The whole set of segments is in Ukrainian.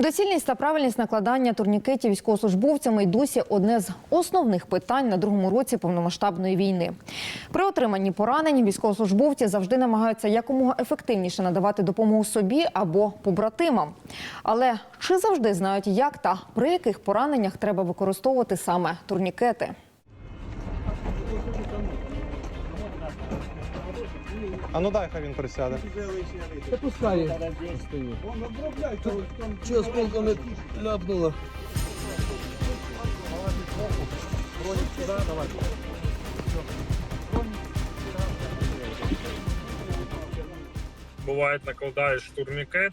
Доцільність та правильність накладання турнікетів військовослужбовцями й досі одне з основних питань на другому році повномасштабної війни. При отриманні поранень військовослужбовці завжди намагаються якомога ефективніше надавати допомогу собі або побратимам. Але чи завжди знають, як та при яких пораненнях треба використовувати саме турнікети? А ну дай хай він присяде. Та пускай. Чого осколками ляпнуло? буває, накладаєш турнікет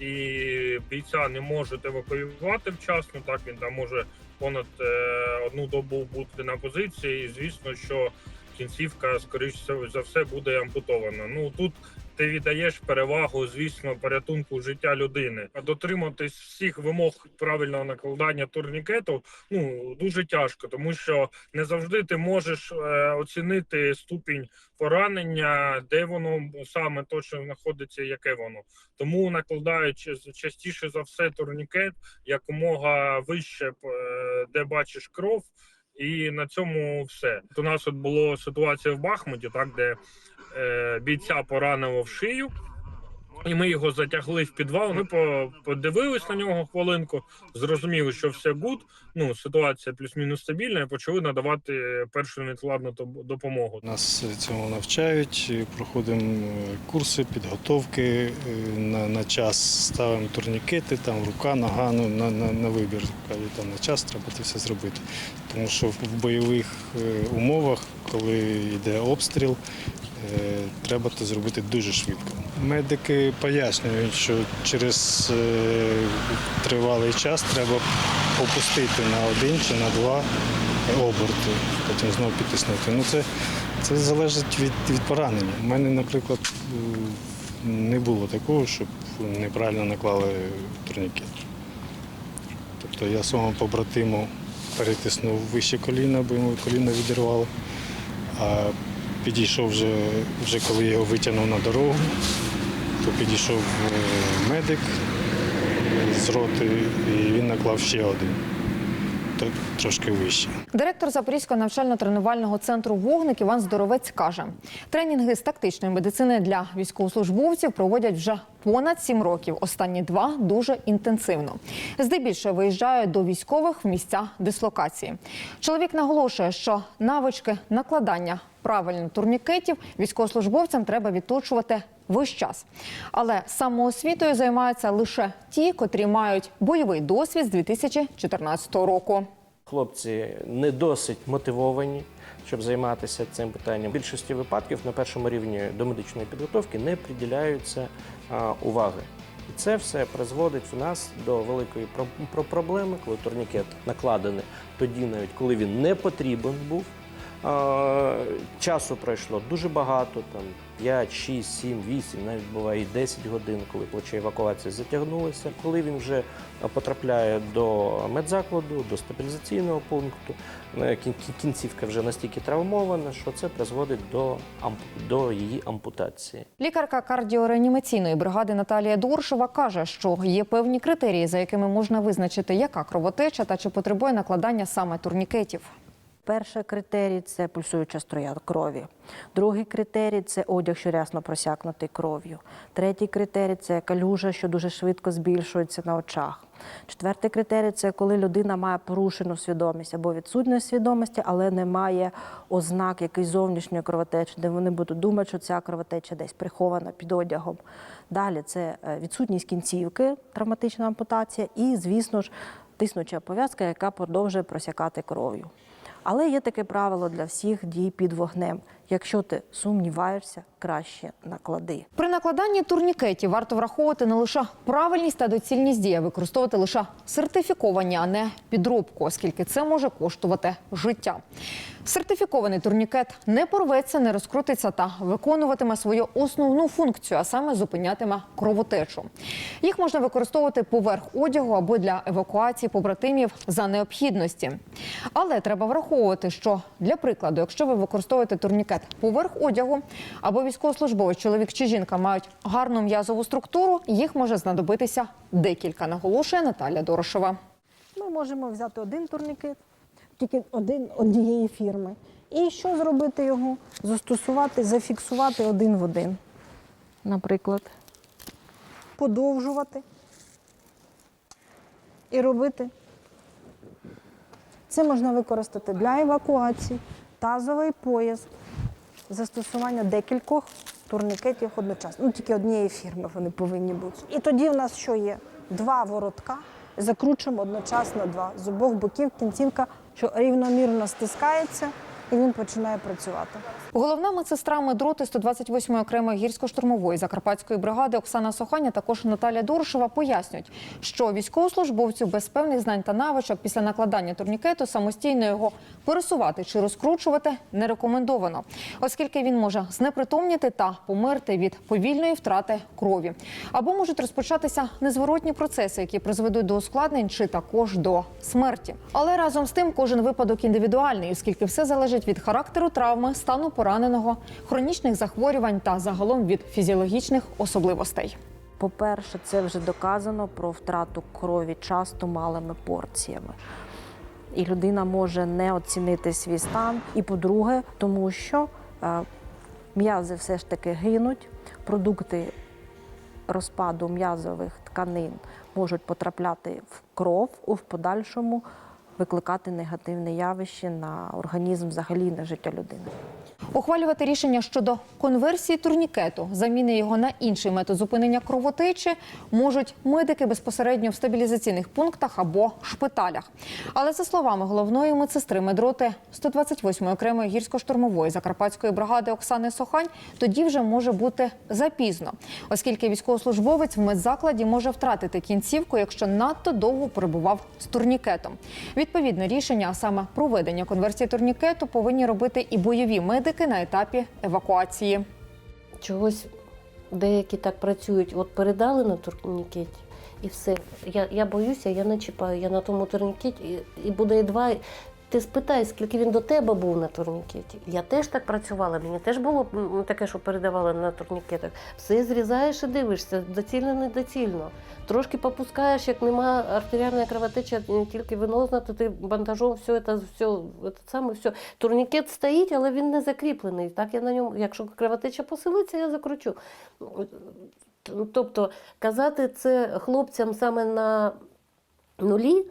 і бійця не можуть евакуювати вчасно. Так він там може понад е, одну добу бути на позиції. І звісно, що кінцівка, скоріш за все, буде ампутована. Ну тут ти віддаєш перевагу, звісно, порятунку життя людини. А дотриматись всіх вимог правильного накладання турнікету ну дуже тяжко, тому що не завжди ти можеш е, оцінити ступінь поранення, де воно саме точно знаходиться, яке воно. Тому накладають ча- частіше за все турнікет якомога вище, е, де бачиш кров. І на цьому все. У нас от була ситуація в Бахмуті, так де е, бійця поранило в шию, і ми його затягли в підвал. Ми по, подивились на нього хвилинку, зрозуміли, що все гуд. Ну ситуація плюс-мінус стабільна, і почали надавати першу невідкладну допомогу. Нас цьому навчають, проходимо е, курси, підготовки е, на, на час ставимо турнікети, там рука, нога, ну, на, на, на вибір. Кажуть, там на час треба це все зробити. Тому що в бойових е, умовах, коли йде обстріл, треба це зробити дуже швидко. Медики пояснюють, що через е, тривалий час треба опустити на один чи на два оберти, потім знову підтиснути. Ну це, це залежить від, від поранення. У мене, наприклад, е, не було такого, щоб неправильно наклали турнікет. Тобто я своєму побратиму перетиснув вище коліна, бо йому коліно відірвало. А підійшов вже, вже коли його витягнув на дорогу, то підійшов е, медик з роти і він наклав ще один, трошки вище. Директор Запорізького навчально-тренувального центру Вогник Іван Здоровець каже: тренінги з тактичної медицини для військовослужбовців проводять вже понад сім років. Останні два дуже інтенсивно. Здебільшого виїжджають до військових в місця дислокації. Чоловік наголошує, що навички накладання правильно турнікетів військовослужбовцям треба відточувати весь час. Але самоосвітою займаються лише ті, котрі мають бойовий досвід з 2014 року. Хлопці не досить мотивовані, щоб займатися цим питанням. В більшості випадків на першому рівні до медичної підготовки не приділяються уваги. І це все призводить в нас до великої про- проблеми, коли турнікет накладений тоді, навіть коли він не потрібен був. Часу пройшло дуже багато, там 5, 6, 7, 8, навіть буває і 10 годин, коли плече евакуації затягнулися. Коли він вже потрапляє до медзакладу, до стабілізаційного пункту, кін- кін- кінцівка вже настільки травмована, що це призводить до, до її ампутації. Лікарка кардіореанімаційної бригади Наталія Доршова каже, що є певні критерії, за якими можна визначити, яка кровотеча та чи потребує накладання саме турнікетів. Перший критерій це пульсуюча струя крові. Другий критерій це одяг, що рясно просякнутий кров'ю. Третій критерій це калюжа, що дуже швидко збільшується на очах. Четвертий критерій це коли людина має порушену свідомість або відсутність свідомості, але не має ознак якоїсь зовнішньої кровотечі, де вони будуть думати, що ця кровотеча десь прихована під одягом. Далі це е, відсутність кінцівки, травматична ампутація, і, звісно ж, тиснуча пов'язка, яка продовжує просякати кров'ю. Але є таке правило для всіх дій під вогнем. Якщо ти сумніваєшся, краще наклади. При накладанні турнікетів варто враховувати не лише правильність та доцільність дії, а використовувати лише сертифіковані, а не підробку, оскільки це може коштувати життя. Сертифікований турнікет не порветься, не розкрутиться та виконуватиме свою основну функцію, а саме зупинятиме кровотечу. Їх можна використовувати поверх одягу або для евакуації побратимів за необхідності. Але треба враховувати. Враховувати, що для прикладу, якщо ви використовуєте турнікет поверх одягу, або військовослужбовець, чоловік чи жінка мають гарну м'язову структуру, їх може знадобитися декілька, наголошує Наталя Дорошева. Ми можемо взяти один турнікет, тільки один однієї фірми. І що зробити його? Застосувати, зафіксувати один в один. Наприклад, подовжувати і робити. Це можна використати для евакуації, тазовий пояс, застосування декількох турнікетів одночасно. Ну, тільки однієї фірми вони повинні бути. І тоді в нас що є? Два воротка, закручуємо одночасно два. З обох боків кінцівка, що рівномірно стискається, і він починає працювати. Головна медсестра медроти 128-ї окремої гірсько-штурмової закарпатської бригади Оксана Соханя, також Наталя Дорошева пояснюють, що військовослужбовцю без певних знань та навичок після накладання турнікету самостійно його пересувати чи розкручувати не рекомендовано, оскільки він може знепритомніти та померти від повільної втрати крові. Або можуть розпочатися незворотні процеси, які призведуть до ускладнень чи також до смерті. Але разом з тим кожен випадок індивідуальний, оскільки все залежить від характеру травми, стану пораненого, хронічних захворювань та загалом від фізіологічних особливостей. По-перше, це вже доказано про втрату крові часто малими порціями. І людина може не оцінити свій стан. І по-друге, тому що е, м'язи все ж таки гинуть, продукти розпаду м'язових тканин можуть потрапляти в кров у подальшому викликати негативне явище на організм взагалі на життя людини. Ухвалювати рішення щодо конверсії турнікету, заміни його на інший метод зупинення кровотечі можуть медики безпосередньо в стабілізаційних пунктах або шпиталях. Але за словами головної медсестри медроти 128-ї окремої гірсько-штурмової закарпатської бригади Оксани Сохань, тоді вже може бути запізно, оскільки військовослужбовець в медзакладі може втратити кінцівку, якщо надто довго перебував з турнікетом. Відповідне рішення, а саме проведення конверсії турнікету, повинні робити і бойові медики на етапі евакуації. чогось деякі так працюють, от передали на турнікеті і все. Я, я боюся, я не чіпаю, я на тому турнікеті, і, і буде два. Ти спитай, скільки він до тебе був на турнікеті. Я теж так працювала, мені теж було таке, що передавали на турнікетах. Все зрізаєш і дивишся, доцільно, недоцільно. Трошки попускаєш, як нема артеріальної кровотечі, тільки венозна, то ти бандажом все це, все, це саме все. Турнікет стоїть, але він не закріплений. Так я на ньому, якщо кровотеча посилиться, я закручу. Тобто казати це хлопцям саме на нулі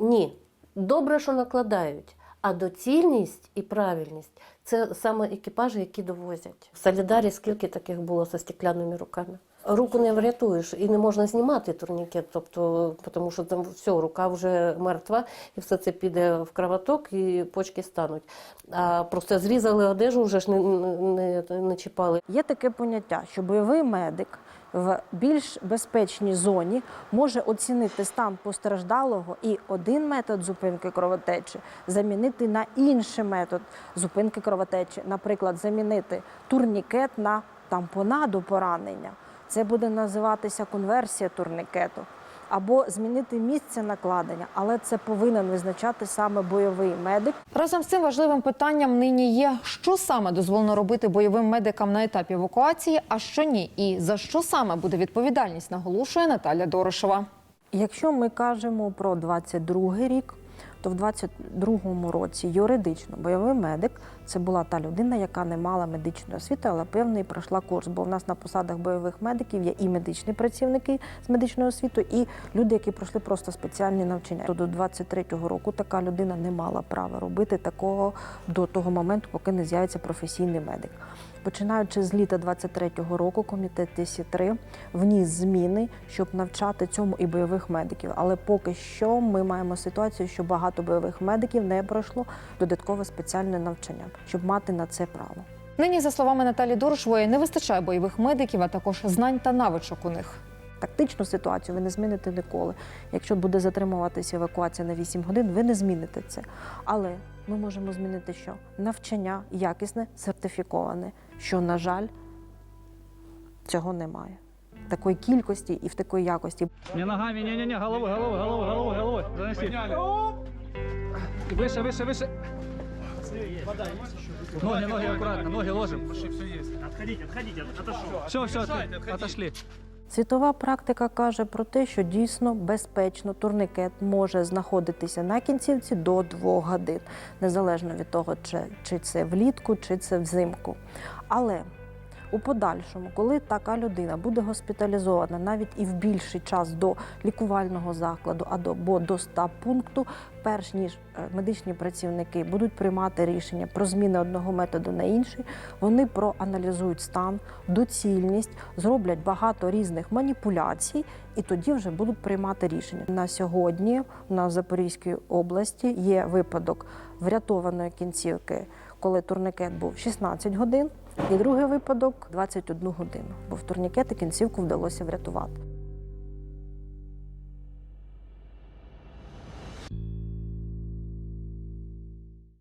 ні. Добре, що накладають. А доцільність і правильність це саме екіпажі, які довозять. В Солідарі скільки таких було зі стеклянними руками. Руку не врятуєш і не можна знімати турнікет, тобто, тому що там все, рука вже мертва, і все це піде в кровоток, і почки стануть. А просто зрізали одежу, вже ж не, не, не чіпали. Є таке поняття, що бойовий медик в більш безпечній зоні може оцінити стан постраждалого і один метод зупинки кровотечі замінити на інший метод зупинки кровотечі, наприклад, замінити турнікет на тампонаду поранення. Це буде називатися конверсія турнікету. Або змінити місце накладення, але це повинен визначати саме бойовий медик. Разом з цим важливим питанням нині є, що саме дозволено робити бойовим медикам на етапі евакуації, а що ні, і за що саме буде відповідальність, наголошує Наталя Дорошева. Якщо ми кажемо про 22 рік, то в 22-му році юридично бойовий медик це була та людина, яка не мала медичної освіти, але певний пройшла курс. Бо в нас на посадах бойових медиків є і медичні працівники з медичною освітою, і люди, які пройшли просто спеціальні навчання. То до 23-го року така людина не мала права робити такого до того моменту, поки не з'явиться професійний медик. Починаючи з літа 23-го року, комітет ТСІ-3 вніс зміни, щоб навчати цьому і бойових медиків. Але поки що ми маємо ситуацію, що багато бойових медиків не пройшло додаткове спеціальне навчання, щоб мати на це право. Нині, за словами Наталі Дорошової, не вистачає бойових медиків, а також знань та навичок у них. Тактичну ситуацію ви не зміните ніколи. Якщо буде затримуватися евакуація на 8 годин, ви не зміните це. Але ми можемо змінити що? Навчання якісне, сертифіковане, що, на жаль, цього немає. Такої кількості і в такої якості. Не ногами, не-не-не, головой, головой, головой, головой, головой. Заноси. Выше, выше, выше. Ноги, ноги аккуратно, ноги ложим. Отходите, отходите, отошел. Все, все, отошли. Світова практика каже про те, що дійсно безпечно турникет може знаходитися на кінцівці до 2 годин, незалежно від того, чи, чи це влітку, чи це взимку. Але у подальшому, коли така людина буде госпіталізована навіть і в більший час до лікувального закладу або до ста пункту, перш ніж е, медичні працівники будуть приймати рішення про зміни одного методу на інший, вони проаналізують стан, доцільність, зроблять багато різних маніпуляцій, і тоді вже будуть приймати рішення. На сьогодні в Запорізькій області є випадок врятованої кінцівки, коли турникет був 16 годин. І другий випадок 21 годину, бо в турнікети кінцівку вдалося врятувати.